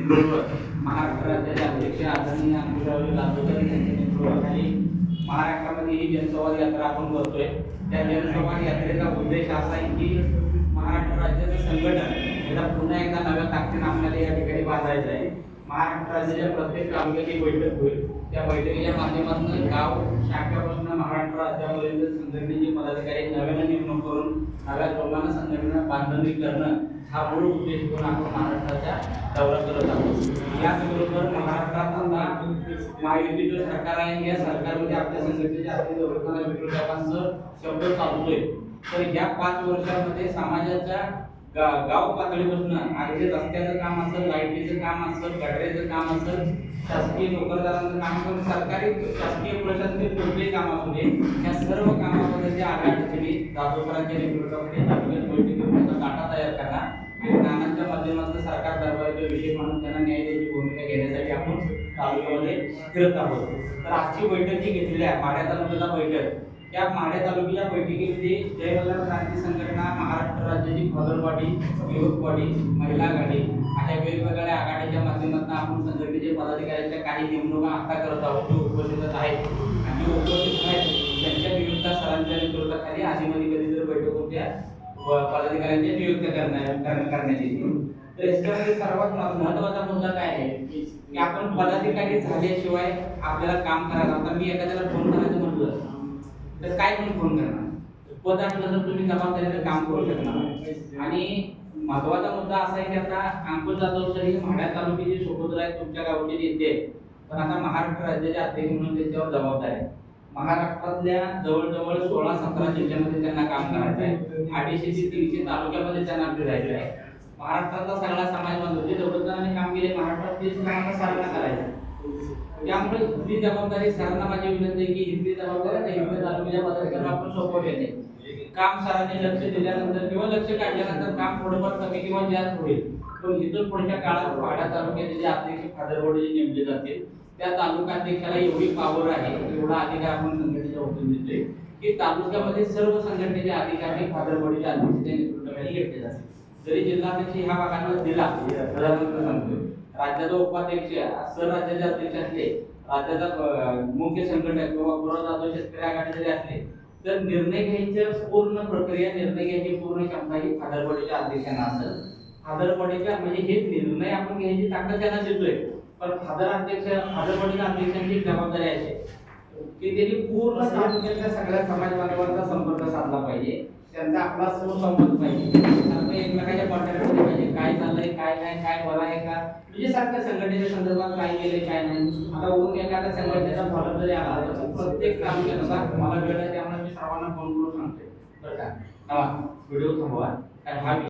महाराष्ट्र राज्याचे अध्यक्ष आदरणीय अंकुशराव दाभोळकर यांच्या नेतृत्वाखाली महाराष्ट्रामध्ये ही जनसंवाद यात्रा आपण करतोय त्या जनसंवाद यात्रेचा उद्देश असा आहे की महाराष्ट्र राज्याचं संघटन याला पुन्हा एकदा नव्या ताकदीनं आपल्याला या ठिकाणी बांधायचं आहे. महाराष्ट्र राज्याच्या प्रत्येक तालुक्यात एक बैठक होईल त्या बैठकीच्या माध्यमातून गाव शाखापासून महाराष्ट्र राज्यापर्यंत संघटनेचे पदाधिकारी नव्याने नेमणूक लोकांना संघटना बांधणी करणं हा मूळ उद्देश घेऊन आपण महाराष्ट्राच्या दौरा करत आहोत. याचबरोबर महाराष्ट्रात आता महायुतीचं सरकार आहे. या सरकारमध्ये आपल्या संघटनेच्या असलेल्या लोकांना विरोधकांचं शब्द चालतोय तर या पाच वर्षामध्ये समाजाच्या गा- गाव पातळीपासून अगदी रस्त्याचं काम असेल लाईटीचं काम असेल गटरेचं काम असेल शासकीय नोकरदारांचं काम असेल सरकारी शासकीय प्रशासकीय कोणतेही काम असू दे या सर्व कामामध्ये जे आघाडीसाठी दादोपरांच्या नेतृत्वामध्ये तालुक्यात बैठकीत त्याचा डाटा तयार करणार. आणि नानांच्या माध्यमातून सरकार दरबाराचा विषय म्हणून त्यांना न्याय द्यायची भूमिका घेण्यासाठी आपण तालुक्यामध्ये फिरत आहोत. तर आजची बैठक जी घेतलेली आहे माढ्या तालुक्याला बैठक. त्या माढ्या तालुक्याच्या बैठकीमध्ये जयवल्लभ क्रांती संघटना महाराष्ट्र राज्याची फगलवाडी युवकवाडी महिला आघाडी अशा वेगवेगळ्या आघाडीच्या माध्यमातून आपण संघटनेचे पदाधिकाऱ्यांच्या काही नेमणुका आता करत आहोत जे उपस्थित आहेत. आणि जे उपस्थित आहेत त्यांच्या विरुद्ध सरांच्या नेतृत्वाखाली आधीमध्ये कधी जर बैठक होत्या पदाधिकाऱ्यांची पदाधिकाऱ्यांच्या नियुक्त करण्या- करण्यात येतील. तर याच्यामध्ये सर्वात महत्त्वाचा मुद्दा काय की आपण पदाधिकारी झाल्याशिवाय आपल्याला काम करायला आता मी एखाद्याला फोन करायचं म्हटलं तर काय म्हणून फोन करणार? पद असलं तर तुम्ही जबाबदारी काम करू शकणार. आणि महत्त्वाचा मुद्दा असा आहे की आता अंकुश जाधव सर हे माढ्या तालुक्याचे सुपुत्र आहेत तुमच्या गावचे नेते पण आता महाराष्ट्र राज्याचे अध्यक्ष म्हणून त्यांच्यावर जबाबदार आहे. महाराष्ट्रातल्या जवळजवळ सोळा सतरा जिल्ह्यामध्ये त्यांना काम करायचं आहे. अडीचशे ते तीनशे तालुक्यामध्ये त्यांना फिरायचं आहे. महाराष्ट्रातला सगळा समाज बांधव जे दौलतदारांनी काम केले महाराष्ट्र ते सरांना सरांना करायचं. त्यामुळे हिंदी जबाबदारी सरांना माझी विनंती आहे की हिंदी जबाबदारी आणि हिंदी तालुक्याच्या पदाधिकाऱ्यांना आपण सोपवत येते काम सरांनी लक्ष दिल्यानंतर किंवा लक्ष काढल्यानंतर काम थोडंफार कमी किंवा जास्त होईल. पण इथून पुढच्या काळात वाडा तालुक्याचे जे अध्यक्ष फादरवडे जे नेमले जातील त्या तालुका अध्यक्षाला एवढी पावर आहे एवढा अधिकार आपण संघटनेच्या वतीने देतोय की तालुक्यामध्ये सर्व संघटनेचे अधिकारी फादरवडीच्या अध्यक्षाच्या नेतृत्वाखाली घेतले जातील. जरी जिल्हाध्यक्ष ह्या भागांना दिला सांगतोय. राज्याचा उपाध्यक्ष सरराज्याचे अध्यक्ष असले राज्याचा मुख्य संघटक किंवा पुरवठा जाधव शेतकरी आघाडी जरी असले तर निर्णय घ्यायच्या पूर्ण प्रक्रिया निर्णय घ्यायची पूर्ण क्षमता ही फादरपडीच्या अध्यक्षांना असेल. फादरपडीच्या म्हणजे हे निर्णय आपण घ्यायची ताकद त्यांना देतोय पण खादर अध्यक्ष फादरपडीच्या अध्यक्षांची जबाबदारी अशी की त्यांनी पूर्ण तालुक्यातल्या सगळ्या समाज बांधवांचा संपर्क साधला पाहिजे. त्यांचा आपला सुसंवाद पाहिजे सारखं एकमेकाच्या कॉन्टॅक्टमध्ये पाहिजे. काय चाललंय काय नाही काय बरं आहे का? म्हणजे सारखं संघटनेच्या संदर्भात काय केलंय काय नाही. आता उरून एखाद्या संघटनेचा फॉलो जरी आला तर प्रत्येक काम तालुक्याचा मला वेळ आहे त्यामुळे मी सर्वांना फोन करून सांगते बरं का? व्हिडिओ थांबवा. कारण हा